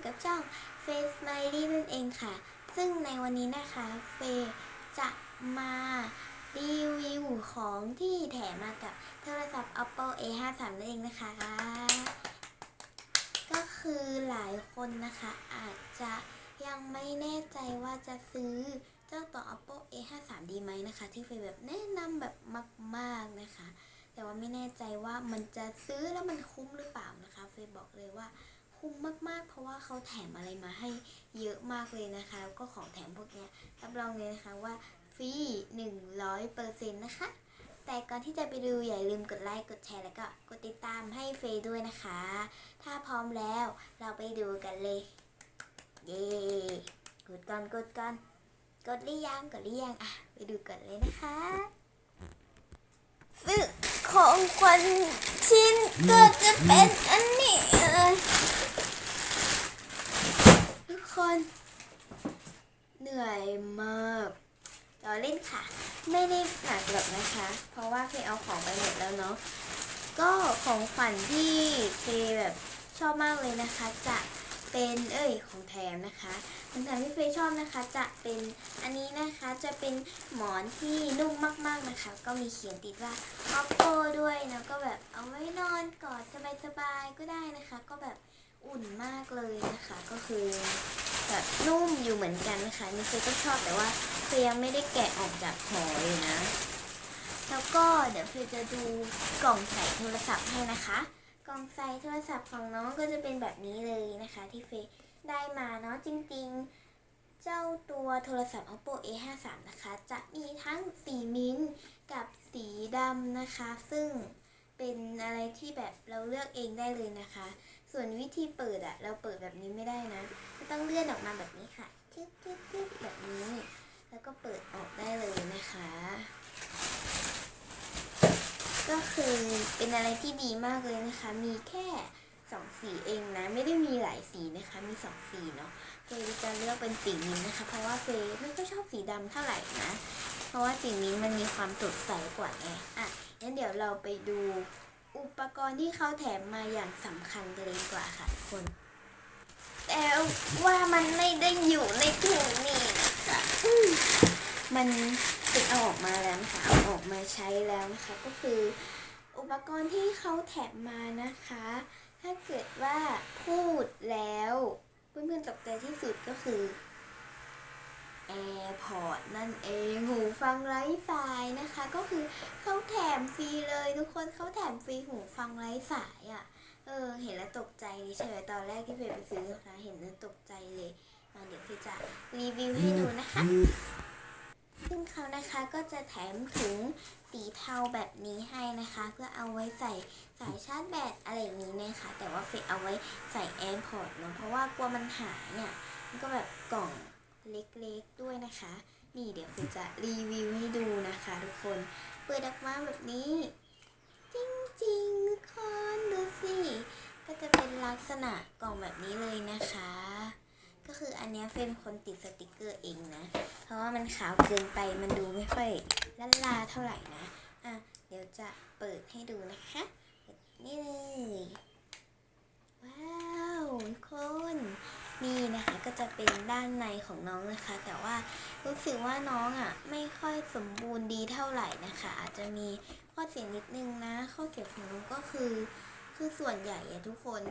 อยู่กับช่อง Face Smiley นั่นเองค่ะ ซึ่งในวันนี้นะคะเฟย์จะมารีวิวของที่แถมมากับโทรศัพท์ Oppo A53 นั่นเองนะคะ ก็คือหลายคนนะคะอาจจะยังไม่แน่ใจว่าจะซื้อเจ้าตัว Oppo A53 ดีไหมนะคะ ที่เฟย์แบบแนะนำแบบมากๆนะคะ แต่ว่าไม่แน่ใจว่ามันจะซื้อแล้วมันคุ้มหรือเปล่านะคะ เฟย์บอกเลยว่า คุ้มมากๆ เพราะว่าเขาแถมอะไรมาให้เยอะมากเลยนะคะแล้วก็ของแถมพวกเนี้ยรับรองเลยนะคะว่าฟรี100%นะคะ แต่ก่อนที่จะไปดูอย่าลืมกดไลค์กดแชร์แล้วก็กดติดตามให้เฟย์ด้วยนะคะ ถ้าพร้อมแล้วเราไปดูกันเลย เย้กดก่อนกดก่อนกดหรือยังกดหรือยังอะไปดูกันเลยนะคะซึ่งของขวัญชิ้นก็จะเป็นอันนี้ เลยทุกคนเหนื่อยมากเราเล่นค่ะ ไม่ได้หนักหรอกนะคะ เพราะว่าเคยเอาของไปหมดแล้วเนาะ ก็ของขวัญที่เคแบบชอบมากเลยนะคะ จะเป็นเอ้ยของแถมนะคะของแถมที่เฟยชอบนะคะ จะเป็นอันนี้นะคะจะเป็นหมอนที่นุ่มมากๆนะคะ ก็มีเขียนติดว่า oppo ด้วยนะก็แบบเอาไว้นอนกอดสบายๆก็ได้นะคะ ก็แบบ อุ่นมากเลยนะคะก็คือแบบนุ่มอยู่เหมือนกันนะคะนี่เฟยก็ชอบแต่ว่าเฟยยังไม่ได้แกะออกจากห่อเลยนะ แล้วก็เดี๋ยวเฟยจะดูกล่องใส่โทรศัพท์ให้นะคะ กล่องใส่โทรศัพท์ของน้องก็จะเป็นแบบนี้เลยนะคะ ที่เฟยได้มาเนาะจริง ๆ เจ้าตัวโทรศัพท์ oppo a53 นะคะ จะมีทั้งสีมิ้นกับสีดำนะคะ ซึ่งเป็นอะไรที่แบบเราเลือกเองได้เลยนะคะ ส่วนวิธีเปิดอะเราเปิดแบบนี้ไม่ได้นะก็ต้องเลื่อนออกมาแบบนี้ค่ะจึ๊บจึ๊บจึ๊บแบบนี้ แล้วก็เปิดออกได้เลยนะคะ ก็คือเป็นอะไรที่ดีมากเลยนะคะ มีแค่สองสีเองนะ ไม่ได้มีหลายสีนะคะ มีสองสีเนาะเฟย์จะเลือกเป็นสีนี้นะคะ เพราะว่าเฟย์ไม่ค่อยชอบสีดำเท่าไหร่นะ เพราะว่าสีนี้มันมีความสดใสกว่าไงอะงั้นเดี๋ยวเราไปดู อุปกรณ์ที่เขาแถมมาอย่างสำคัญกันเลยกว่าค่ะทุกคน แต่ว่ามันไม่ได้อยู่ในถุงนี่นะคะมมันติดเอาออกมาแล้วนะคะเอาออกมาใช้แล้วนะคะก็คืออุปกรณ์ที่เขาแถมมานะคะ ถ้าเกิดว่าพูดแล้วเพื่อนๆตกใจที่สุดก็คือ AirPod นั่นเองหูฟังไร้สายนะคะ ก็คือเขาแถมฟรีเลยทุกคนเขาแถมฟรีหูฟังไร้สายอะ่ะ เออ เห็นแล้วตกใจเลยใช่ไหมตอนแรกที่เฟยไปซื้อนะเห็นแล้วตกใจเลยมาเดี๋ยวเฟยจะรีวิวให้ดูนะคะ ซึ่งเขานะคะก็จะแถมถุงสีเทาแบบนี้ให้นะคะ เพื่อเอาไว้ใส่สายชาร์จแบตอะไรอย่างนี้นะคะแต่ว่าเฟยเอาไว้ใส่ AirPods เนอะเพราะว่ากลัวมันหายอะมันก็แบบกล่อง เล็กๆด้วยนะคะ นี่เดี๋ยวเฟยจะรีวิวให้ดูนะคะทุกคน เปิดออกมาแบบนี้ จริงๆทุกคนดูสิ ก็จะเป็นลักษณะกล่องแบบนี้เลยนะคะ ก็คืออันนี้เฟรมคนติดสติกเกอร์เองนะ เพราะว่ามันขาวเกินไปมันดูไม่ค่อยลันลาเท่าไหร่นะ อะเดี๋ยวจะเปิดให้ดูนะคะนี่เลย ว้าวทุกคน นี่นะคะก็จะเป็นด้านในของน้องนะคะ แต่ว่ารู้สึกว่าน้องอะไม่ค่อยสมบูรณ์ดีเท่าไหร่นะคะ อาจจะมีข้อเสียนิดนึงนะ ข้อเสียของน้องก็คือคือส่วนใหญ่อะทุกคน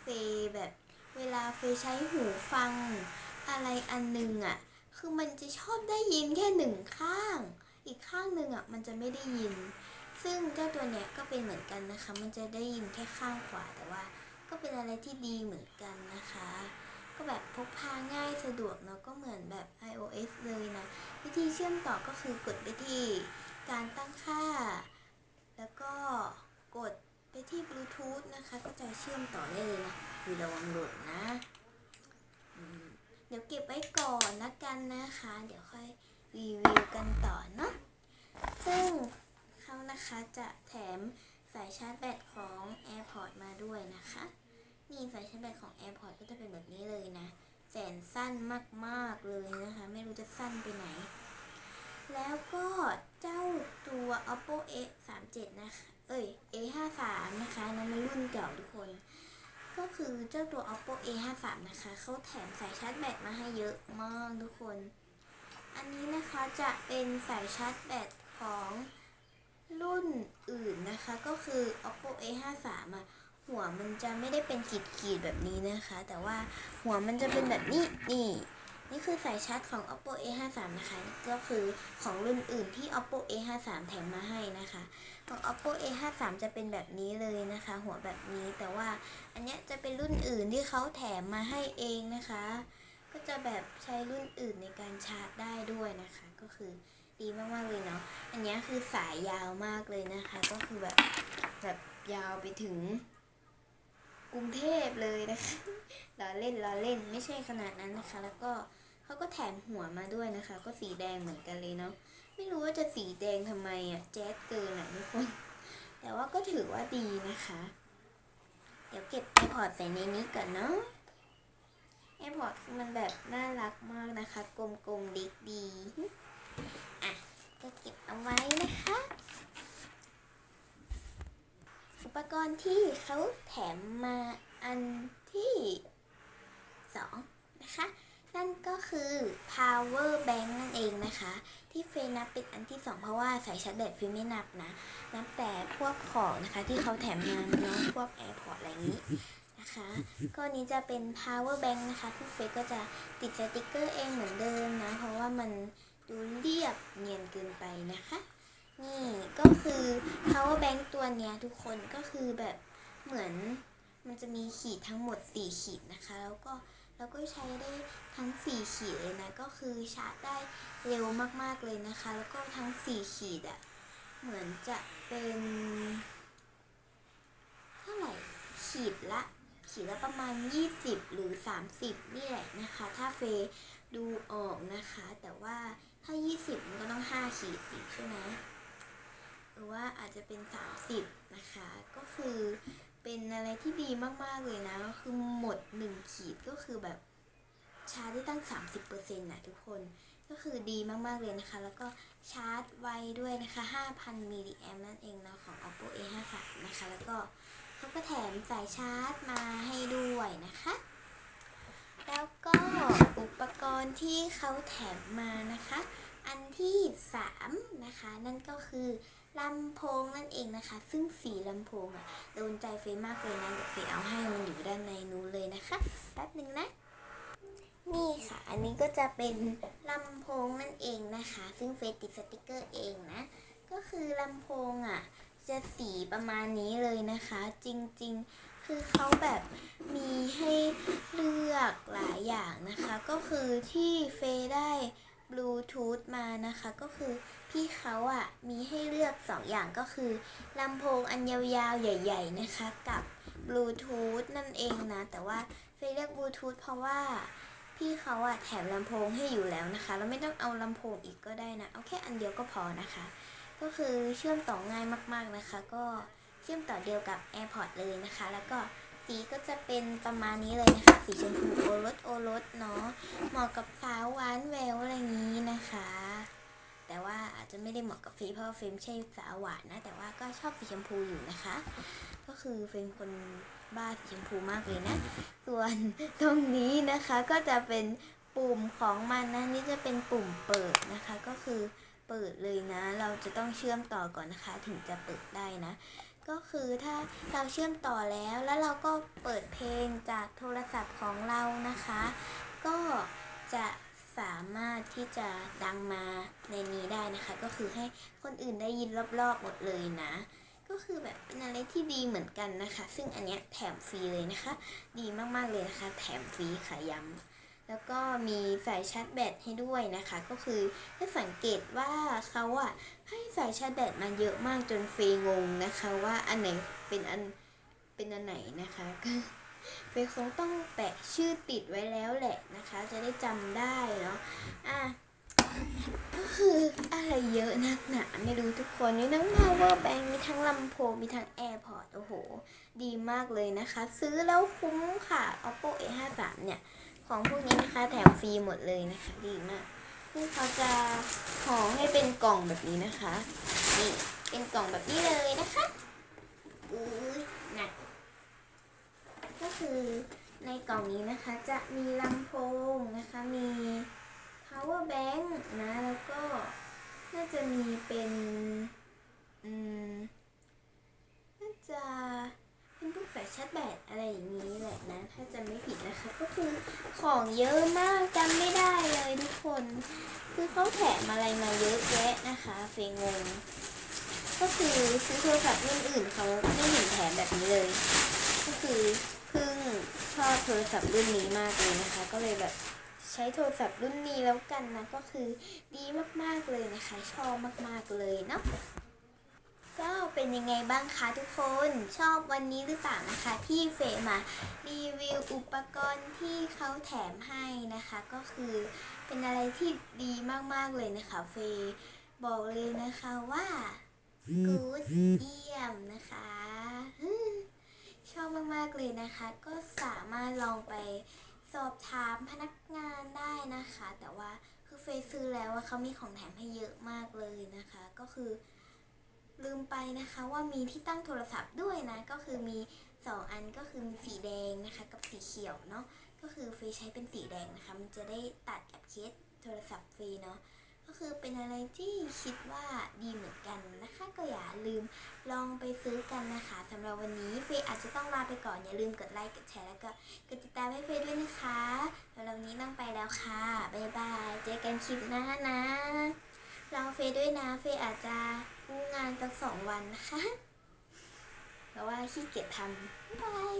เฟแบบเวลาเฟใช้หูฟัง อะไรอันหนึงอะคือมันจะชอบได้ยินแค่หนึ่งข้าง อีกข้างหนึ่งอะมันจะไม่ได้ยิน ซึ่งเจ้าตัวเนี้ยก็เป็นเหมือนกันนะคะ มันจะได้ยินแค่ข้างขวาแต่ว่า ก็เป็นอะไรที่ดีเหมือนกันนะคะ ก็แบบพกพาง่ายสะดวกเนาะก็เหมือนแบบ iOS เลยนะ วิธีเชื่อมต่อก็คือกดไปที่การตั้งค่า แล้วก็กดไปที่บลูทูธนะคะ ก็จะเชื่อมต่อได้เลยนะคือระวังหลุดนะ เดี๋ยวเก็บไว้ก่อนนะกันนะคะ เดี๋ยวค่อยรีวิวกันต่อเนาะซึ่งเขานะคะจะแถมสายชาร์จแบตของ AirPods มาด้วยนะคะ นี่สายชาร์จแบตของ AirPods ก็จะเป็นแบบนี้เลยนะแสนสั้นมากๆเลยนะคะ ไม่รู้จะสั้นไปไหน แล้วก็เจ้าตัว oppo a 3 7นะคะ เอ้ย a 5 3นะคะนั่นมันรุ่นเก่าทุกคน ก็คือเจ้าตัว oppo a 5 3นะคะ เขาแถมสายชาร์จแบตมาให้เยอะมากทุกคน อันนี้นะคะจะเป็นสายชาร์จแบตของรุ่นอื่นนะคะ ก็คือ oppo a 5 3อะ หัวมันจะไม่ได้เป็นขีดๆแบบนี้นะคะ แต่ว่าหัวมันจะเป็นแบบนี้นี่นี่คือสายชาร์จของ oppo a 5 3 นะคะ ก็คือของรุ่นอื่นที่ oppo a 5 3 แถมมาให้นะคะของ oppo a 5 3 จะเป็นแบบนี้เลยนะคะ หัวแบบนี้แต่ว่าอันเนี้ยจะเป็นรุ่นอื่นที่เขาแถมมาให้เองนะคะ ก็จะแบบใช้รุ่นอื่นในการชาร์จได้ด้วยนะคะ ก็คือดีมากๆเลยเนาะอันเนี้ยคือสายยาวมากเลยนะคะ ก็คือแบบแบบยาวไปถึง กรุงเทพเลยนะคะล้อเล่นล้อเล่นไม่ใช่ขนาดนั้นนะคะ แล้วก็เขาก็แถมหัวมาด้วยนะคะ ก็สีแดงเหมือนกันเลยเนาะไม่รู้ว่าจะสีแดงทำไมอะแจ๊ดเกินอะทุกคน แต่ว่าก็ถือว่าดีนะคะ เดี๋ยวเก็บ AirPods ใส่ในนี้ก่อนเนาะ AirPods คือมันแบบน่ารักมากนะคะ กลมๆด็กดีอะก็เก็บเอาไว้นะคะ อุปกรณ์ที่เขาแถมมาอันที่สองนะคะ นั่นก็คือ power bank นั่นเองนะคะ ที่เฟยนับเป็นอันที่สองเพราะว่าสายชาร์จแบตฟยไม่นับนะ นับแต่พวกของนะคะที่เขาแถมมาเนาะพวก AirPods อะไรอย่างนี้นะคะก็นี้จะเป็น power bank นะคะซึ่งเฟยก็จะติดสติกเกอร์เองเหมือนเดิมนะ เพราะว่ามันดูเรียบเนียนเกินไปนะคะ นี่ก็คือ power bank ตัวเนี้ยทุกคนก็คือแบบเหมือนมันจะมีขีดทั้งหมด 4 ขีดนะคะ แล้วก็แล้วก็ใช้ได้ทั้ง 4 ขีดเลยนะ ก็คือชาร์จได้เร็วมากๆเลยนะคะ แล้วก็ทั้ง 4 ขีดอะ่ะเหมือนจะเป็นเท่าไหร่ขีดละขีดละประมาณ 20 หรือ 30 นี่แหละนะคะ ถ้าเฟดูออกนะคะ แต่ว่าถ้า 20 มันก็ต้อง 5 ขีดสิใช่ไหม หรือว่าอาจจะเป็น 30 นะคะ ก็คือเป็นอะไรที่ดีมากๆเลยนะก็คือหมด 1 ขีดก็คือแบบชาร์จได้ตั้ง 30%นะทุกคนก็คือดีมากๆเลยนะคะ แล้วก็ชาร์จไวด้วยนะคะ 5,000 มิลลิแอมนั่นเองนะของ oppo a 5 3นะคะ แล้วก็เขาก็แถมสายชาร์จมาให้ด้วยนะคะ แล้วก็อุปกรณ์ที่เขาแถมมานะคะ อันที่ 3 นะคะ นั่นก็คือ ลำโพงนั่นเองนะคะ ซึ่งสีลำโพงอะโดนใจเฟยมากเลยนะเดี๋ยวเฟยเอาให้มันอยู่ด้านในนู้นเลยนะคะแป๊บหนึ่งนะนี่ค่ะ อันนี้ก็จะเป็นลำโพงนั่นเองนะคะ ซึ่งเฟยติดสติกเกอร์เองนะ ก็คือลำโพงอะ จะสีประมาณนี้เลยนะคะ จริงๆ คือเขาแบบมีให้เลือกหลายอย่างนะคะ ก็คือที่เฟยได้ บลูทูธมานะคะ ก็คือพี่เขาอะมีให้เลือกสองอย่างก็คือลำโพงอันยาวๆ ใหญ่ ๆ นะคะ กับบลูทูธนั่นเองนะ แต่ว่าเฟยเลือกบลูทูธเพราะว่าพี่เขาอะแถมลำโพงให้อยู่แล้วนะคะแล้วไม่ต้องเอาลำโพงอีกก็ได้นะ เอาแค่อันเดียวก็พอนะคะ ก็คือเชื่อมต่อง่ายมากๆนะคะ ก็เชื่อมต่อเดียวกับ AirPods เลยนะคะ แล้วก็ สีก็จะเป็นประมาณนี้เลยนะคะ สีชมพูโอรสโอรสเนาะเหมาะกับสาวหวานแววอะไรอย่างนี้นะคะ แต่ว่าอาจจะไม่ได้เหมาะกับฟีเพราะเฟรมใช่สาวหวานนะ แต่ว่าก็ชอบสีชมพูอยู่นะคะ ก็คือเฟรมคนบ้าสีชมพูมากเลยนะ ส่วนตรงนี้นะคะก็จะเป็นปุ่มของมันนะนี่จะเป็นปุ่มเปิดนะคะ ก็คือเปิดเลยนะ เราจะต้องเชื่อมต่อก่อนนะคะ ถึงจะเปิดได้นะ ก็คือถ้าเราเชื่อมต่อแล้ว แล้วเราก็เปิดเพลงจากโทรศัพท์ของเรานะคะ ก็จะสามารถที่จะดังมาในนี้ได้นะคะ ก็คือให้คนอื่นได้ยินรอบๆหมดเลยนะ ก็คือแบบเป็นอะไรที่ดีเหมือนกันนะคะ ซึ่งอันเนี้ยแถมฟรีเลยนะคะ ดีมากๆเลยนะคะ แถมฟรีค่ะย้ำ แล้วก็มีสายชาร์จแบตให้ด้วยนะคะ ก็คือถ้าสังเกตว่าเขาอะให้สายชาร์จแบตมาเยอะมากจนเฟยงงนะคะว่าอันไหนเป็นอันเป็นอันไหนนะคะก็เฟยคงต้องแปะชื่อติดไว้แล้วแหละนะคะ จะได้จำได้เนาะอะก็คืออะไรเยอะนักหนาไม่รู้ทุกคนมีทั้ง power bank มีทั้งลำโพงมีทั้ง airpod โอ้โห ดีมากเลยนะคะ ซื้อแล้วคุ้มค่ะ oppo a 5 3เนี่ย ของพวกนี้นะคะแถมฟรีหมดเลยนะคะดีมากนี่เขาจะห่อให้เป็นกล่องแบบนี้นะคะ นี่เป็นกล่องแบบนี้เลยนะคะอุ้ยหนักก็คือในกล่องนี้นะคะจะมีลำโพงนะคะมี power bank นะแล้วก็น่าจะมีเป็น อืมน่าจะ เป็นกสายชาร์จแบตอะไรอย่างนี้แหละนะถ้าจำไม่ผิดนะคะ ก็คือของเยอะมากจำไม่ได้เลยทุกคน คือเขาแถมอะไรมาเยอะแยะนะคะ เฟยงงก็คือซื้อโทรศัพท์รุ่นอื่นเขาไม่เห็นแถมแบบนี้เลย ก็คือเพิ่งชอบโทรศัพท์รุ่นนี้มากเลยนะคะ ก็เลยแบบใช้โทรศัพท์รุ่นนี้แล้วกันนะ ก็คือดีมากๆเลยนะคะ ชอบมากๆเลยเนาะ เป็นยังไงบ้างคะทุกคนชอบวันนี้หรือเปล่านะคะ ที่เฟยมารีวิวอุปกรณ์ที่เขาแถมให้นะคะ ก็คือเป็นอะไรที่ดีมากๆเลยนะคะ เฟยบอกเลยนะคะว่ากูดเยี่ยมนะคะชอบมากๆเลยนะคะ ก็สามารถลองไปสอบถามพนักงานได้นะคะ แต่ว่าคือเฟยซื้อแล้วว่าเขามีของแถมให้เยอะมากเลยนะคะ ก็คือ ลืมไปนะคะว่ามีที่ตั้งโทรศัพท์ด้วยนะ ก็คือมี 2 อันก็คือสีแดงนะคะ กับสีเขียวเนาะก็คือเฟยใช้เป็นสีแดงนะคะ มันจะได้ตัดกับเคสโทรศัพท์เฟยเนาะก็คือเป็นอะไรที่คิดว่าดีเหมือนกันนะคะ ก็อย่าลืมลองไปซื้อกันนะคะสำหรับวันนี้เฟยอาจจะต้องลาไปก่อน อย่าลืมกดไลค์กดแชร์แล้วก็กดติดตามให้เฟยด้วยนะคะสำหรับวันนี้ต้องไปแล้วค่ะบ๊ายบายเจอกันคลิปหน้านะรอเฟยด้วยนะเฟยอาจจะ งานสักสองวันนะคะ เพราะว่าขี้เกียจทำบ๊ายบาย